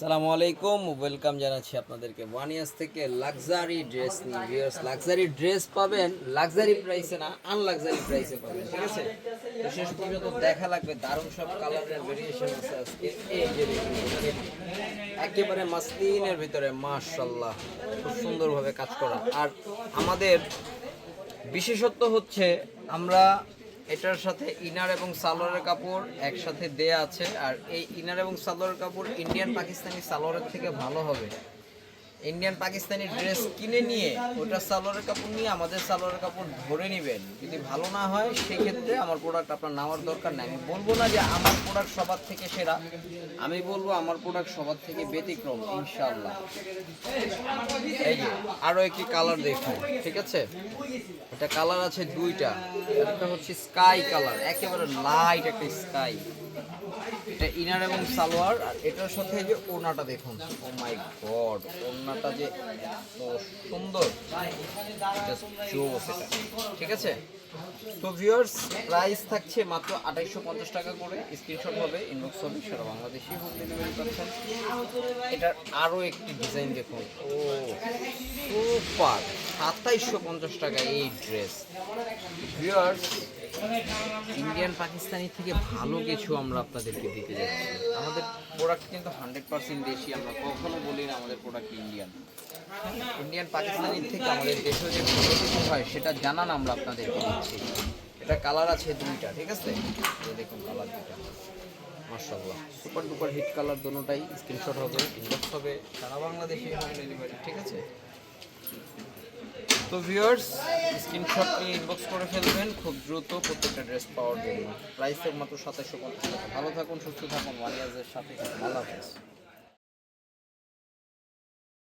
সালামু আলাইকুম, ওয়েলকাম জানাচ্ছি আপনাদেরকে। ওয়ান ইয়ার্স থেকে লাক্সারি ড্রেস নিয়ে ভিউয়ার্স, লাক্সারি ড্রেস পাবেন, লাক্সারি প্রাইসে না, আনলাক্সারি প্রাইসে পাবেন, ঠিক আছে? তো শেষ পর্যন্ত দেখা লাগবে, দারুণ সব কালারের ভেরিয়েশন আছে আজকে। এই যে একেবারে মাসলিনের ভিতরে মাশাল্লাহ খুব সুন্দরভাবে কাজ করা। আর আমাদের বিশেষত্ব হচ্ছে, আমরা এটার সাথে ইনার এবং সালোয়ারের কাপড় একসাথে দেয়া আছে। আর এই ইনার এবং সালোয়ারের কাপড় ইন্ডিয়ান পাকিস্তানি সালোয়ারের থেকে ভালো হবে। ইন্ডিয়ান পাকিস্তানি ড্রেস কিনে নিয়ে ওটা সালোয়ারের কাপড় নিয়ে আমাদের সালোয়ারের কাপড় ধরে নেবেন। যদি ভালো না হয়, সেক্ষেত্রে আমার প্রোডাক্ট আপনার নেওয়ার দরকার নেই। আমি বলব না যে আমার প্রোডাক্ট সবার থেকে সেরা। আমি বলব আমার প্রোডাক্ট সবার থেকে ব্যতিক্রম ইনশাল্লাহ এই যে, আরও একটি কালার দেখুন, ঠিক আছে? এটা কালার আছে দুইটা, একটা হচ্ছে স্কাই কালার একেবারে লাইট একটা স্কাই ইনার এবং সালোয়ার, আর এটার সাথে যে ওনাটা দেখুন। ও মাই গড ওনাটা যে এত সুন্দর। ঠিক আছে? তো ভিউয়ার্স প্রাইস থাকছে মাত্র আঠাইশো পঞ্চাশ টাকা করে। স্ক্রিনশট হবে ইনবক্স হবে, সারা বাংলাদেশি হোম ডেলিভারি পাচ্ছেন এটার আরও একটি ডিজাইন দেখুন। ও সুপার সাতাইশশো পঞ্চাশ টাকা এই ড্রেস ভিউয়ার্স ইন্ডিয়ান পাকিস্তানি থেকে ভালো কিছু আমরা আপনাদেরকে দিতে যাচ্ছি। আমাদের প্রোডাক্ট কিন্তু হান্ড্রেড পার্সেন্ট দেশি, আমরা কখনো বলি না আমাদের প্রোডাক্ট ইন্ডিয়ান ইন্ডিয়ান পাকিস্তানি থেকে আমাদের দেশে যে কিছু হয়, সেটা জানান আমরা আপনাদেরকে দিচ্ছি। এটা কালার আছে দুইটা, ঠিক আছে? দেখুন কালার দুইটা। মার্শাল্লাহ সুপার ডুপার হিট কালার দুটোটাই স্ক্রিনশট হবে ইনবক্স হবে, সারা বাংলাদেশে ডেলিভারি ঠিক আছে? তো ভিউয়ার্স স্ক্রিনশট নিয়ে ইনবক্স করে ফেলবেন, খুব দ্রুত প্রত্যেকটা ড্রেস পাওয়ার জন্য। প্রাইস মাত্র সাতাশশো পঞ্চাশ টাকা। ভালো থাকুন, সুস্থ থাকুন ওয়ারিয়ার্সের সাথে ভালো হাফেজ।